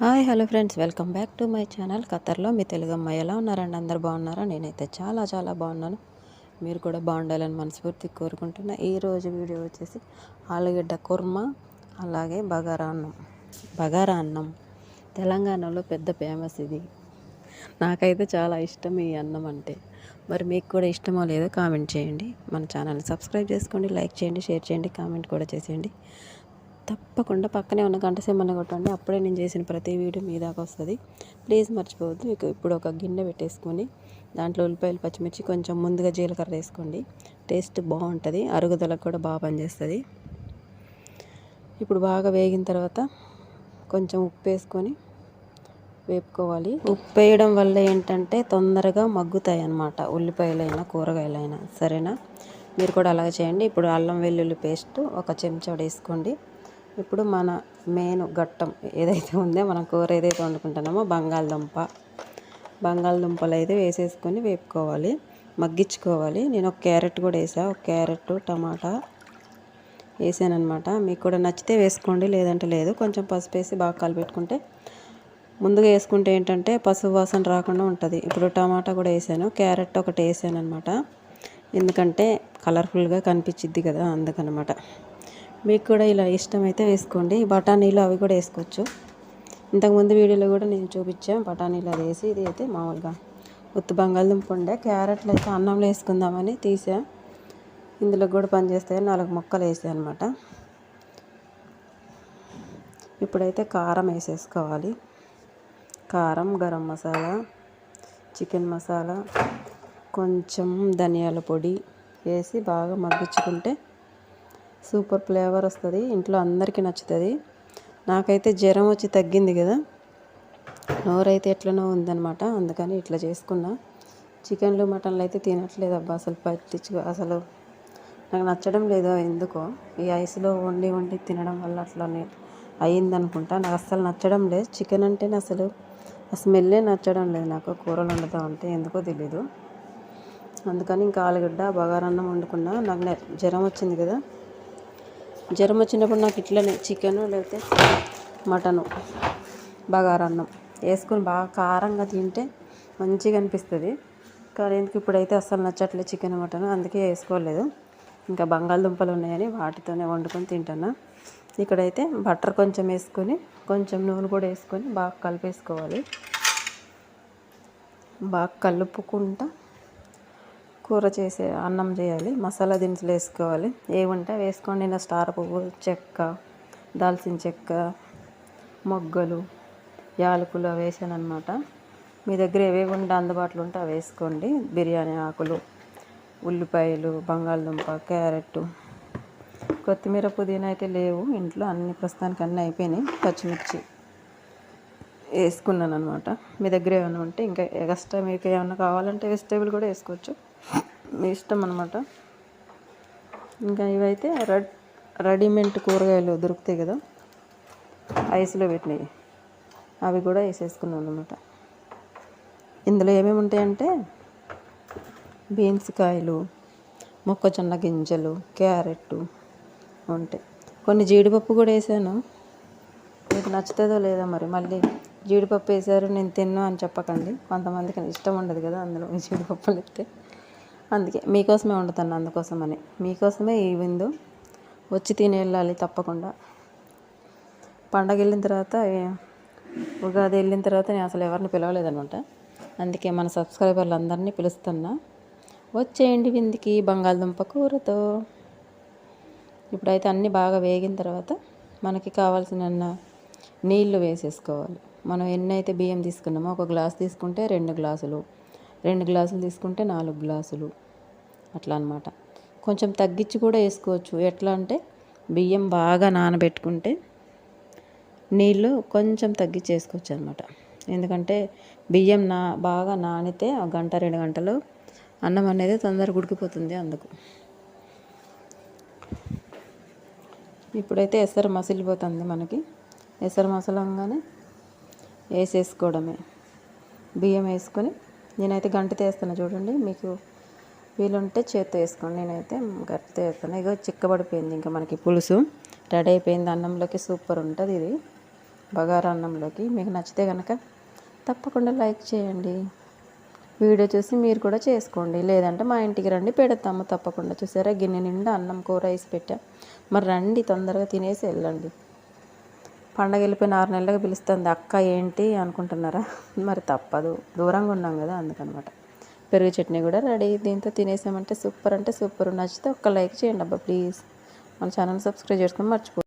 Hi hello friends. Welcome back to my channel. ఖతర్లో మీ తెలుగు అమ్మాయి ఎలా ఉన్నారండి? అందరు బాగున్నారా? నేనైతే చాలా చాలా బాగున్నాను. మీరు కూడా బాగుండాలని మనస్ఫూర్తి కోరుకుంటున్నా. ఈరోజు వీడియో వచ్చేసి ఆలుగడ్డ కుర్మా అలాగే బగారా అన్నం. బగారా అన్నం. తెలంగాణలో పెద్ద ఫేమస్ ఇది. నాకైతే చాలా ఇష్టం ఈ అన్నం అంటే. మరి మీకు కూడా ఇష్టమో లేదో కామెంట్ చేయండి. మన ఛానల్ని సబ్స్క్రైబ్ చేసుకోండి లైక్ చేయండి షేర్ చేయండి కామెంట్ కూడా చేసేయండి. తప్పకుండా పక్కనే ఉన్న గంట సేమన్న కొట్టండి. అప్పుడే నేను చేసిన ప్రతి వీడియో మీ దాకా వస్తుంది. ప్లీజ్ మర్చిపోవద్దు. ఇక ఇప్పుడు ఒక గిన్నె పెట్టేసుకొని దాంట్లో ఉల్లిపాయలు పచ్చిమిర్చి కొంచెం ముందుగా జీలకర్ర వేసుకోండి. టేస్ట్ బాగుంటుంది. అరుగుదలకు కూడా బాగా పనిచేస్తుంది. ఇప్పుడు బాగా వేగిన తర్వాత కొంచెం ఉప్పు వేసుకొని వేపుకోవాలి. ఉప్పు వేయడం వల్ల ఏంటంటే తొందరగా మగ్గుతాయి అన్నమాట ఉల్లిపాయలైనా కూరగాయలైనా. సరేనా? మీరు కూడా అలాగే చేయండి. ఇప్పుడు అల్లం వెల్లుల్లి పేస్ట్ ఒక చెంచా వేసుకోండి. ఇప్పుడు మన మెయిన్ గట్టం ఏదైతే ఉందో మనం కూర ఏదైతే వండుకుంటున్నామో బంగాళదుంప. బంగాళదుంపలు అయితే వేసేసుకొని వేపుకోవాలి. మగ్గించుకోవాలి. నేను ఒక క్యారెట్ కూడా వేసా. ఒక క్యారెట్ టమాటా వేసానమాట మీకు కూడా నచ్చితే వేసుకోండి లేదంటే లేదు. కొంచెం పసుపు వేసి బాగా కలిపెట్టుకుంటే ముందుగా వేసుకుంటే ఏంటంటే పసుపు వాసన రాకుండా ఉంటుంది. ఇప్పుడు టమాటా కూడా వేసాను. క్యారెట్ ఒకటి వేసాను అనమాట ఎందుకంటే కలర్ఫుల్గా కనిపించిద్ది కదా అందుకనమాట మీకు కూడా ఇలా ఇష్టమైతే వేసుకోండి. బఠానీలు అవి కూడా వేసుకోవచ్చు. ఇంతకుముందు వీడియోలో కూడా నేను చూపించాను. బఠానీలు అది వేసి ఇది అయితే మామూలుగా ఉత్తు బంగాళదుంప ఉండే. క్యారెట్లు అయితే అన్నంలో వేసుకుందామని తీసా. ఇందులో కూడా పనిచేస్తాయి నాలుగు మొక్కలు వేసాయి అనమాట ఇప్పుడైతే కారం వేసేసుకోవాలి. కారం గరం మసాలా చికెన్ మసాలా కొంచెం ధనియాల పొడి వేసి బాగా మగ్గించుకుంటే సూపర్ ఫ్లేవర్ వస్తుంది. ఇంట్లో అందరికీ నచ్చుతుంది. నాకైతే జ్వరం వచ్చి తగ్గింది కదా. నోరైతే ఎట్లనో ఉందనమాట అందుకని ఇట్లా చేసుకున్నా. చికెన్లు మటన్లు అయితే తినట్లేదు అబ్బా. అసలు పట్టించుకో అసలు నాకు నచ్చడం లేదో ఎందుకో. ఈ ఐస్లో వండి వండి తినడం వల్ల అట్లనే అయ్యిందనుకుంటా. నాకు అస్సలు నచ్చడం లేదు. చికెన్ అంటేనే అసలు ఆ స్మెల్లే నచ్చడం లేదు నాకు. కూరలు వండుతా ఉంటే ఎందుకో తెలీదు. అందుకని ఇంకా ఆలుగడ్డ బగారన్నం వండుకున్నా. నాకు జ్వరం వచ్చింది కదా. జ్వరం వచ్చినప్పుడు నాకు ఇట్లనే చికెను లేకపోతే మటను బగారన్నం వేసుకొని బాగా కారంగా తింటే మంచిగా అనిపిస్తుంది. కానీ ఎందుకు ఇప్పుడైతే అస్సలు నచ్చట్లేదు చికెన్ మటన్ అందుకే వేసుకోలేదు. ఇంకా బంగాళదుంపలు ఉన్నాయని వాటితోనే వండుకొని తింటాను. ఇక్కడైతే బటర్ కొంచెం వేసుకొని కొంచెం నూనె కూడా వేసుకొని బాగా కలిపేసుకోవాలి. బాగా కలుపుకుంటా కూర చేసే అన్నం చేయాలి మసాలా దినుసులు వేసుకోవాలి. ఏముంటే వేసుకోండి. నేను స్టార్ పువ్వు చెక్క దాల్చిన చెక్క మొగ్గలు యాలకులు అవి వేసాను అనమాట మీ దగ్గర ఏవేవి ఉంటే అందుబాటులో ఉంటే అవి వేసుకోండి. బిర్యానీ ఆకులు ఉల్లిపాయలు బంగాళదుంప క్యారెట్ కొత్తిమీర పుదీనా అయితే లేవు. ఇంట్లో అన్ని ప్రస్తుతానికి అన్నీ అయిపోయినాయి. పచ్చిమిర్చి వేసుకున్నాను అనమాట మీ దగ్గర ఏమైనా ఉంటే ఇంకా ఎక్స్ట్రా మీకు ఏమైనా కావాలంటే వెజిటేబుల్ కూడా వేసుకోవచ్చు. మీ ఇష్టం అనమాట ఇంకా ఇవైతే రెడ్ రెడీమేడ్ కూరగాయలు దొరుకుతాయి కదా. ఐస్లో పెట్టినవి. అవి కూడా వేసేసుకున్నాను అనమాట ఇందులో ఏమేమి ఉంటాయంటే బీన్స్ కాయలు మొక్కజొన్న గింజలు క్యారెట్ ఉంటాయి. కొన్ని జీడిపప్పు కూడా వేసాను. మీకు నచ్చుతుందో లేదో మరి మళ్ళీ జీడిపప్పు వేసారు నేను తిన్నా అని చెప్పకండి. కొంతమందికి ఇష్టం ఉండదు కదా అందులో జీడిపప్పులు ఎత్తే అందుకే మీకోసమే వండుతాను అందుకోసమని. మీకోసమే ఈ విందు వచ్చి తిని వెళ్ళాలి తప్పకుండా. పండగ వెళ్ళిన తర్వాత ఉగాది వెళ్ళిన తర్వాత నేను అసలు ఎవరిని పిలవలేదనమాట. అందుకే మన సబ్స్క్రైబర్లు అందరినీ పిలుస్తున్నా. వచ్చేయండి విందుకి బంగాళదుంప కూరతో. ఇప్పుడైతే అన్నీ బాగా వేగిన తర్వాత మనకి కావాల్సిన నీళ్ళు వేసేసుకోవాలి. మనం ఎన్నైతే బియ్యం తీసుకున్నామో ఒక గ్లాస్ తీసుకుంటే రెండు గ్లాసులు. రెండు గ్లాసులు తీసుకుంటే నాలుగు గ్లాసులు. అట్లా అనమాట కొంచెం తగ్గించి కూడా వేసుకోవచ్చు. ఎట్లా అంటే బియ్యం బాగా నానబెట్టుకుంటే నీళ్ళు కొంచెం తగ్గించి వేసుకోవచ్చు అనమాట ఎందుకంటే బియ్యం నా బాగా నానితే ఆ గంట రెండు గంటలు అన్నం అనేది తొందరగా ఉడికిపోతుంది అందుకు. ఇప్పుడైతే ఎసరు మసిలిపోతుంది మనకి. ఎసరు మసలంగానే వేసేసుకోవడమే. బియ్యం వేసుకొని నేనైతే గంట తీస్తాను చూడండి. మీకు వీలుంటే చేత్తో వేసుకోండి. నేనైతే గట్టితో వేస్తాను ఇక చిక్కబడిపోయింది ఇంకా మనకి పులుసు. రెడీ అయిపోయింది అన్నంలోకి. సూపర్ ఉంటుంది ఇది. బగారా అన్నంలోకి. మీకు నచ్చితే కనుక తప్పకుండా లైక్ చేయండి. వీడియో చూసి మీరు కూడా చేసుకోండి. లేదంటే మా ఇంటికి రండి. పెడతాము తప్పకుండా. చూసారా? గిన్నె నిండా అన్నం కూర వేసి పెట్టా. మరి రండి తొందరగా తినేసి వెళ్ళండి. పండగ వెళ్ళిపోయిన ఆరు నెలలకు పిలుస్తుంది అక్క ఏంటి? అనుకుంటున్నారా? మరి తప్పదు. దూరంగా ఉన్నాం కదా అందుకనమాట. పెరుగు చట్నీ కూడా రెడీ. దీంతో తినేసామంటే సూపర్ అంటే సూపర్. నచ్చితే ఒక్క లైక్ చేయండి అబ్బా ప్లీజ్. మన ఛానల్ సబ్స్క్రైబ్ చేసుకొని మర్చిపో